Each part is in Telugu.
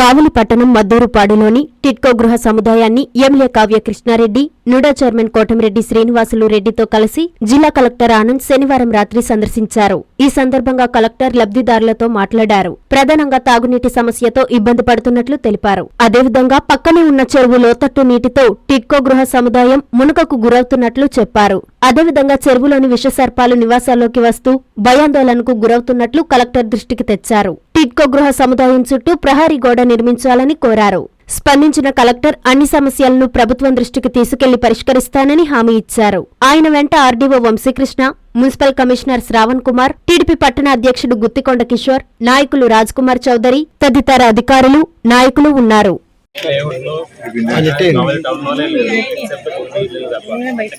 కావలి పట్టణం మద్దూరుపాడులోని టిట్కో గృహ సముదాయాన్ని MLA Kavya Krishnareddy NUDA chairman Kotamreddy Srinivasulu రెడ్డితో కలిసి జిల్లా కలెక్టర్ ఆనంద్ శనివారం రాత్రి సందర్శించారు. ఈ సందర్భంగా కలెక్టర్ లబ్ధిదారులతో మాట్లాడారు. ప్రధానంగా తాగునీటి సమస్యతో ఇబ్బంది పడుతున్నట్లు తెలిపారు. అదేవిధంగా పక్కనే ఉన్న చెరువు లోతట్టు నీటితో టిట్కో గృహ సముదాయం మునుకకు గురవుతున్నట్లు చెప్పారు. అదేవిధంగా చెరువులోని విషసర్పాలు నివాసాల్లోకి వస్తూ భయాందోళనకు గురవుతున్నట్లు కలెక్టర్ దృష్టికి తెచ్చారు. టిడ్కో గృహ సముదాయం చుట్టూ ప్రహారీ గోడ నిర్మించాలని కోరారు. స్పందించిన కలెక్టర్ అన్ని సమస్యలను ప్రభుత్వం దృష్టికి తీసుకెళ్ళి పరిష్కరిస్తానని హామీ ఇచ్చారు. ఆయన వెంట RDO Vamsikrishna municipal commissioner Shravan Kumar TDP పట్టణ అధ్యక్షుడు గుత్తికొండ కిషోర్ నాయకులు రాజ్ కుమార్ చౌదరి తదితర అధికారులు నాయకులు ఉన్నారు.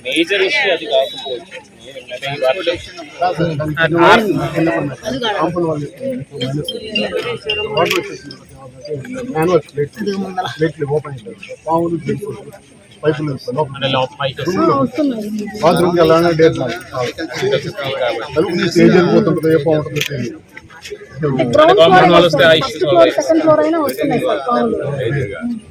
మేజర్ ఇష్యూ అది కాకపోవచ్చు అంటే లోపల పైకి వస్తుంది బాత్రూమ్కి వెళ్ళాలన్నా డేట్ తలుపు తీసి ఏం జరిగిపోతుంటుందో ఏ బాగుంటుందో తెలియదు సెకండ్ ఫ్లోర్ అయినా వస్తున్నాయి సార్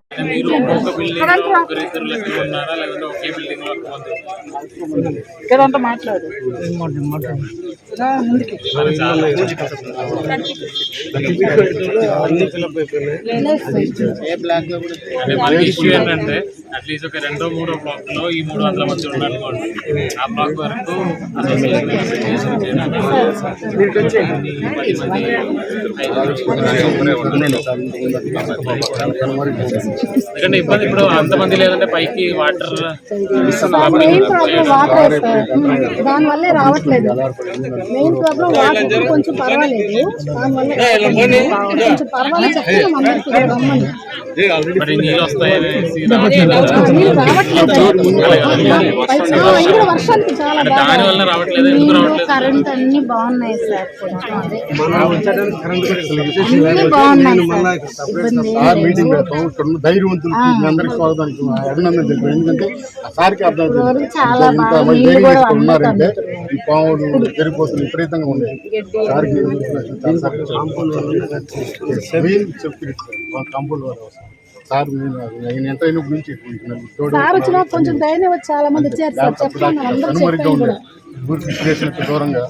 మీరు ఒక్కొక్క బిల్డింగ్ ఒకరిద్దరు ఉన్నారా? లేదంటే ఒకే బిల్డింగ్లో మాట్లాడు. ఇష్యూ ఏంటంటే అట్లీస్ట్ ఒక రెండో మూడో బ్లాక్లో ఈ మూడు వందల మంది ఉన్నారు అనుకోండి. ఆ బ్లాక్ వరకు అసోసియేషన్ ఎందుకంటే ఇబ్బంది ఇప్పుడు అంతమంది లేదంటే పైకి వాటర్ మెయిన్ ప్రాబ్లం వాటర్ దాని వల్లే రావట్లేదు మెయిన్ ప్రాబ్లం వాటర్ కొంచెం పర్వాలేదు దాని వల్ల కొంచెం పర్వాలేదు చెప్తున్నాం అందరికీ ఇక్కడ రమ్మని మరి నీళ్ళు వస్తాయి అనేసి నీళ్ళు రావట్లేదు పైకి ఇది కూడా వర్షానికి చాలా అంటే దాని వల్ల రావట్లేదు ఎందుకు రావట్లేదు కరెంట్ అన్ని బాగున్నాయి సార్ కొంచెం అదే అన్ని బాగున్నాయి సార్ ఇబ్బంది ధైర్యవంతులకి మీ అందరికి స్వాగతానికి అభినందన తెలిపారు. ఎందుకంటే సార్కి అర్థం ఇంత మంది ధైర్యం ఉన్నారంటే. ఈ పాములు విపరీతంగా ఉన్నాయి సార్కి కాంపౌండ్ వాళ్ళు సార్. మెయిన్ ఆయన ఎంత అయిన గురించి తోడు సార్ వచ్చినా కొంచెం ధైర్యం చాలా మంది వచ్చారు సార్ చెప్తాను అందరూ అనుమరిగా చెప్పాను ఉంది కూడా. ఊరికి సిచ్యువేషన్ దూరంగా.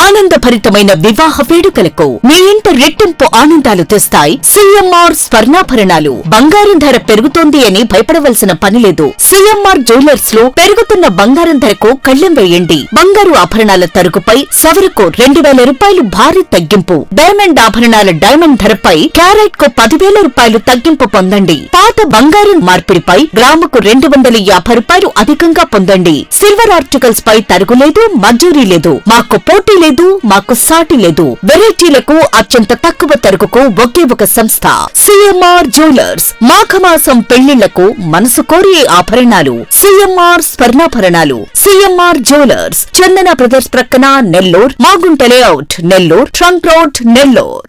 ఆనందభరితమైన వివాహ వేడుకలకు మీ ఇంట రెట్టింపు ఆనందాలు తెస్తాయి. సిఎంఆర్ స్వర్ణాభరణాలు. బంగారం ధర పెరుగుతోంది అని భయపడవలసిన పనిలేదు సిఎంఆర్ జ్యువెలర్స్లో పెరుగుతున్న బంగారం ధరకు కళ్ళెం వేయండి. బంగారు ఆభరణాల తరుగుపై సవరకు రెండు వేల రూపాయలు భారీ తగ్గింపు. డైమండ్ ఆభరణాల డైమండ్ ధరపై క్యారెట్కు పదివేల రూపాయలు తగ్గింపు పొందండి. పాత బంగారం మార్పిడిపై గ్రాముకు రెండు వందల యాభై రూపాయలు అధికంగా పొందండి. సిల్వర్ ఆర్టికల్స్ పై తరుగు లేదు మంజూరీ లేదు. మాకు పోటీ లేదు మాకు సాటి లేదు. వెరైటీలకు అత్యంత తక్కువ తరుగుకు ఒకే ఒక సంస్థ సిఎంఆర్ జ్యువెలర్స్ మాఘమాసం పెళ్ళిళ్ళకు మనసు కోరే ఆభరణాలు సిఎంఆర్ స్వర్ణాభరణాలు సిఎంఆర్ జ్యువెలర్స్ చందన బ్రదర్స్ ప్రక్కన Nellore Magunta layout Nellore trunk road Nellore.